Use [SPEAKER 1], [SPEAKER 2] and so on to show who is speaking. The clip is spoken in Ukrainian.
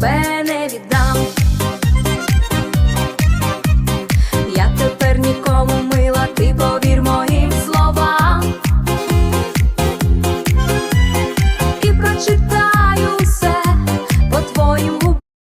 [SPEAKER 1] тебе не віддам, я тепер нікому мила, ти повір моїм словам і прочитай.